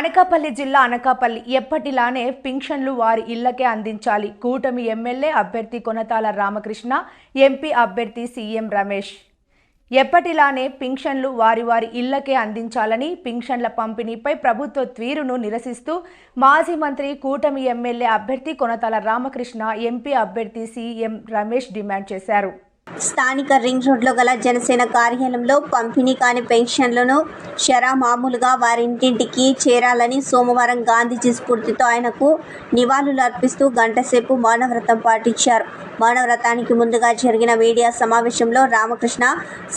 అనకాపల్లి జిల్లా అనకాపల్లి ఎప్పటిలానే పింఛన్లు వారి ఇళ్ళకే అందించాలి. కూటమి ఎమ్మెల్యే అభ్యర్థి కొనతాల రామకృష్ణ ఎంపీ అభ్యర్థి సీఎం రమేష్. ఎప్పటిలానే పింఛన్లు వారి వారి ఇళ్ళకే అందించాలని పింఛన్ల పంపిణీపై ప్రభుత్వ తీరును నిరసిస్తూ మాజీ మంత్రి కూటమి ఎమ్మెల్యే అభ్యర్థి కొనతాల రామకృష్ణ ఎంపీ అభ్యర్థి సీఎం రమేష్ డిమాండ్ చేశారు. స్థానిక రింగ్ రోడ్లో గల జనసేన కార్యాలయంలో పంపిణీ కాని పెన్షన్లను షరా మామూలుగా వారింటింటికి చేరాలని సోమవారం గాంధీజీ స్ఫూర్తితో ఆయనకు నివాళులు అర్పిస్తూ గంటసేపు మౌనవ్రతం పాటించారు. మౌనవ్రతానికి ముందుగా జరిగిన మీడియా సమావేశంలో రామకృష్ణ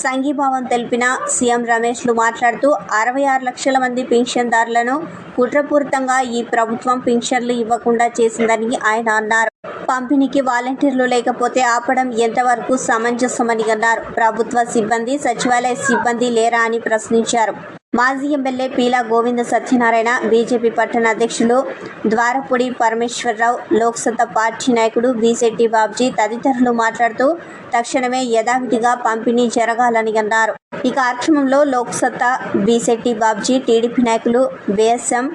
సంఘీభావం తెలిపిన సీఎం రమేష్లు మాట్లాడుతూ అరవై ఆరు లక్షల మంది పెన్షన్దారులను కుట్రపూరితంగా ఈ ప్రభుత్వం పెన్షన్లు ఇవ్వకుండా చేసిందని ఆయన అన్నారు. పంపిణీకి వాలంటీర్లు లేకపోతే ఆపడం ఎంతవరకు సమంజసమని అన్నారు ప్రభుత్వ సిబ్బంది సచివాలయ సిబ్బంది లేరా అని ప్రశ్నించారు. మాజీ ఎమ్మెల్యే పీలా గోవింద సత్యనారాయణ బీజేపీ పట్టణ అధ్యక్షులు ద్వారపూడి పరమేశ్వరరావు లోక్సత్తా పార్టీ నాయకుడు బీసెట్టి బాబ్జీ తదితరులు మాట్లాడుతూ తక్షణమే యథావిధిగా పంపిణీ జరగాలని అన్నారు ఈ కార్యక్రమంలో లోక్సత్తా బీసెట్టి బాబ్జీ టీడీపీ నాయకులు బీఎస్ఎం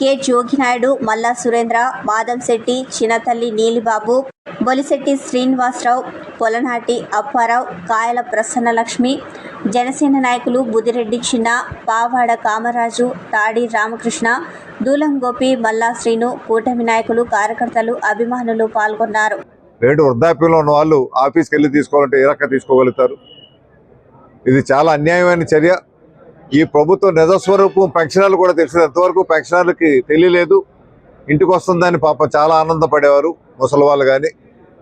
కె జోగినాయుడు మల్లా సురేంద్ర మాదంశెట్టి చిన్నతల్లి నీలిబాబు బొలిశెట్టి శ్రీనివాసరావు పొలనాటి అప్పారావు కాయల ప్రసన్నలక్ష్మి జనసేన నాయకులు బుదిరెడ్డి చిన్న పావాడ కామరాజు తాడి రామకృష్ణ దూలం గోపి మల్లా శ్రీను కూటమి నాయకులు కార్యకర్తలు అభిమానులు పాల్గొన్నారు. రేటు వృద్ధాప్యంలో ఉన్న వాళ్ళు ఆఫీస్కి వెళ్ళి తీసుకోవాలంటే ఏ రకంగా తీసుకోగలుగుతారు? ఇది చాలా అన్యాయమైన చర్య. ఈ ప్రభుత్వం నిజస్వరూపం పెన్షనర్లు కూడా తెలిసింది ఎంతవరకు పెన్షనర్లకి తెలియలేదు. ఇంటికి వస్తుందని పాప చాలా ఆనందపడేవారు. ముసలి వాళ్ళు కానీ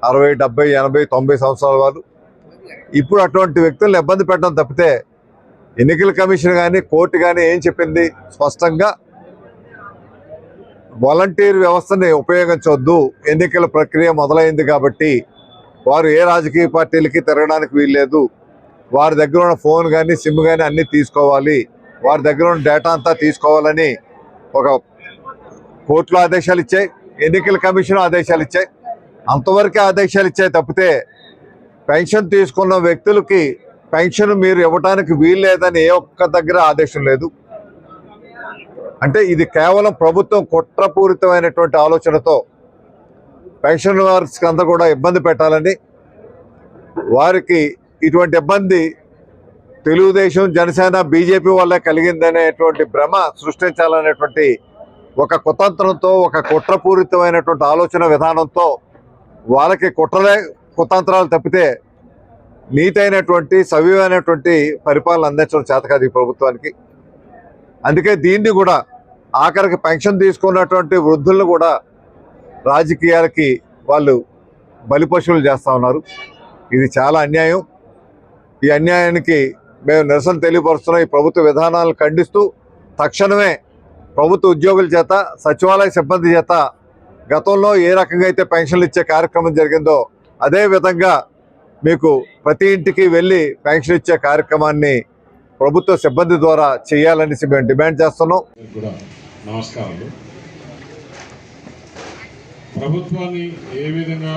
అరవై డెబ్బై ఎనభై తొంభై సంవత్సరాల వాళ్ళు ఇప్పుడు అటువంటి వ్యక్తులను ఇబ్బంది పెట్టడం తప్పితే ఎన్నికల కమిషన్ కానీ కోర్టు కానీ ఏం చెప్పింది? స్పష్టంగా వాలంటీర్ వ్యవస్థని ఉపయోగించవద్దు ఎన్నికల ప్రక్రియ మొదలైంది కాబట్టి వారు ఏ రాజకీయ పార్టీలకి తిరగడానికి వీల్లేదు. వారి దగ్గర ఉన్న ఫోన్ కానీ సిమ్ కానీ అన్నీ తీసుకోవాలి. వారి దగ్గర ఉన్న డేటా అంతా తీసుకోవాలని ఒక కోర్టులో ఆదేశాలు ఇచ్చాయి ఎన్నికల కమిషన్ ఆదేశాలు ఇచ్చాయి. అంతవరకే ఆదేశాలు ఇచ్చాయి తప్పితే పెన్షన్ తీసుకున్న వ్యక్తులకి పెన్షన్ మీరు ఇవ్వడానికి వీల్లేదని ఏ ఒక్క దగ్గర ఆదేశం లేదు. అంటే ఇది కేవలం ప్రభుత్వం కుట్రపూరితమైనటువంటి ఆలోచనతో పెన్షన్ వారికి అంతా కూడా ఇబ్బంది పెట్టాలని వారికి ఇటువంటి ఇబ్బంది తెలుగుదేశం జనసేన బీజేపీ వల్ల కలిగిందనేటువంటి భ్రమ సృష్టించాలనేటువంటి ఒక కుతంత్రంతో ఒక కుట్రపూరితమైనటువంటి ఆలోచన విధానంతో వాళ్ళకి కుట్రలే కుతంత్రాలు తప్పితే నీతైనటువంటి అయినటువంటి సవ్యమైనటువంటి పరిపాలన అందించడం చేత కాదు ఈ ప్రభుత్వానికి. అందుకే దీన్ని కూడా ఆఖరికి పెన్షన్ తీసుకున్నటువంటి వృద్ధులను కూడా రాజకీయాలకి వాళ్ళు బలిపశువులు చేస్తూ ఉన్నారు. ఇది చాలా అన్యాయం. ఈ అన్యాయానికి మేము నిరసన తెలియపరుస్తున్నాం. ఈ ప్రభుత్వ విధానాలను ఖండిస్తూ తక్షణమే ప్రభుత్వ ఉద్యోగుల చేత సచివాలయ సిబ్బంది చేత గతంలో ఏ రకంగా అయితే పెన్షన్లు ఇచ్చే కార్యక్రమం జరిగిందో అదే విధంగా మీకు ప్రతి ఇంటికి వెళ్ళి పెన్షన్ ఇచ్చే కార్యక్రమాన్ని ప్రభుత్వ సిబ్బంది ద్వారా చేయాలనేసి మేము డిమాండ్ చేస్తున్నాం. నమస్కారాలు. ప్రభుత్వాన్ని ఏ విధంగా